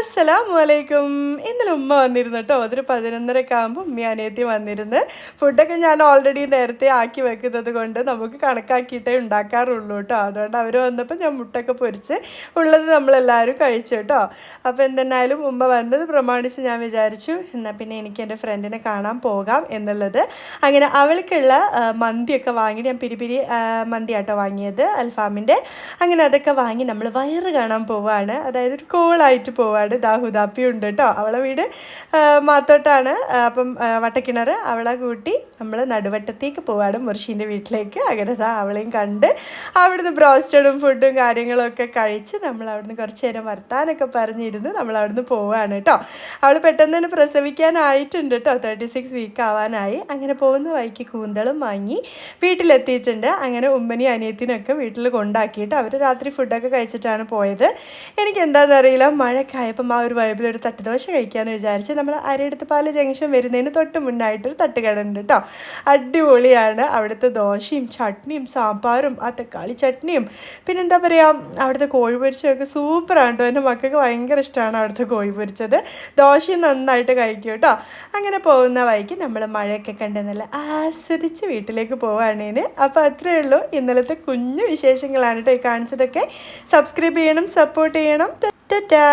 അസ്സലാമു അലൈക്കും ഇന്നലെ ഉമ്മ വന്നിരുന്നു കേട്ടോ അതൊരു പതിനൊന്നരയൊക്കെ ആകുമ്പോൾ ഉമ്മ അനിയത്തി വന്നിരുന്ന് ഫുഡൊക്കെ ഞാൻ ഓൾറെഡി നേരത്തെ ആക്കി വെക്കുന്നത് കൊണ്ട് നമുക്ക് കണക്കാക്കിയിട്ടേ ഉണ്ടാക്കാറുള്ളൂ കേട്ടോ അതുകൊണ്ട് അവർ വന്നപ്പോൾ ഞാൻ മുട്ടൊക്കെ പൊരിച്ച് ഉള്ളത് നമ്മളെല്ലാവരും കഴിച്ചു കേട്ടോ അപ്പോൾ എന്തെന്നായാലും ഉമ്മ വന്നത് പ്രമാണിച്ച് ഞാൻ വിചാരിച്ചു എന്നാൽ പിന്നെ എനിക്ക് എന്റെ ഫ്രണ്ടിനെ കാണാൻ പോകാം എന്നുള്ളത്. അങ്ങനെ അവൾക്കുള്ള മന്തിയൊക്കെ വാങ്ങി ഞാൻ പിരിപിരി പിരി മന്തിയാട്ടോ വാങ്ങിയത് അൽഫാമിന്റെ അങ്ങനെ അതൊക്കെ വാങ്ങി നമ്മൾ വയറ് കാണാൻ പോവാണ്. അതായത് ഒരു കോളായിട്ട് പോവാണ്. ദാഹുദാപ്പി ഉണ്ട് കേട്ടോ. അവളെ വീട് മാത്തോട്ടാണ്. അപ്പം വട്ടക്കിണർ അവളെ കൂട്ടി നമ്മൾ നടുവട്ടത്തേക്ക് പോവാണ് മുർഷീന്റെ വീട്ടിലേക്ക്. അങ്ങനെ ദാ അവളെയും കണ്ട് അവിടുന്ന് ബ്രോസ്റ്റഡും ഫുഡും കാര്യങ്ങളൊക്കെ കഴിച്ച് നമ്മൾ അവിടുന്ന് കുറച്ച് നേരം വർത്താനൊക്കെ പറഞ്ഞിരുന്ന് നമ്മൾ അവിടുന്ന് പോവാണ് കേട്ടോ. അവൾ പെട്ടെന്ന് തന്നെ പ്രസവിക്കാനായിട്ടുണ്ട് കേട്ടോ. തേർട്ടി സിക്സ് വീക്ക് ആവാനായി. അങ്ങനെ പോകുന്ന വഴിക്ക് കൂന്തളും വാങ്ങി വീട്ടിലെത്തിയിട്ടുണ്ട്. അങ്ങനെ ഉമ്മനി അനിയത്തിനൊക്കെ വീട്ടിൽ കൊണ്ടാക്കിയിട്ട് അവർ രാത്രി ഫുഡൊക്കെ കഴിച്ചിട്ടാണ് പോയത്. എനിക്ക് എന്താണെന്നറിയില്ല മഴയൊക്കെ ആയപ്പം ആ ഒരു വൈബിൽ ഒരു തട്ടുദോശ കഴിക്കാമെന്ന് വിചാരിച്ച് നമ്മൾ അരയെടുത്ത് പാല ജംഗ്ഷൻ വരുന്നതിന് തൊട്ട് മുന്നായിട്ടൊരു തട്ടുകടുണ്ട് കേട്ടോ അടിപൊളിയാണ്. അവിടുത്തെ ദോശയും ചട്നിയും സാമ്പാറും ആ തക്കാളി ചട്നിയും. പിന്നെന്താ പറയുക അവിടുത്തെ കോഴി പൊരിച്ചതൊക്കെ സൂപ്പറാണ് കേട്ടോ എന്റെ മക്കൾക്ക് ഭയങ്കര ഇഷ്ടമാണ് അവിടുത്തെ കോഴി പൊരിച്ചത്. ദോശയും നന്നായിട്ട് കഴിക്കും കേട്ടോ അങ്ങനെ പോകുന്ന വഴിക്ക് നമ്മൾ മഴയൊക്കെ കണ്ട് നല്ല ആസ്വദിച്ച് വീട്ടിലേക്ക് പോവുകയാണേന് അപ്പോൾ അത്രയേ ഉള്ളൂ. ഇന്നലത്തെ കുഞ്ഞു വിശേഷങ്ങളാണ് കേട്ടോ ഈ കാണിച്ചതൊക്കെ. സബ്സ്ക്രൈബ് ചെയ്യണം സപ്പോർട്ട് ചെയ്യണം. ടാറ്റാ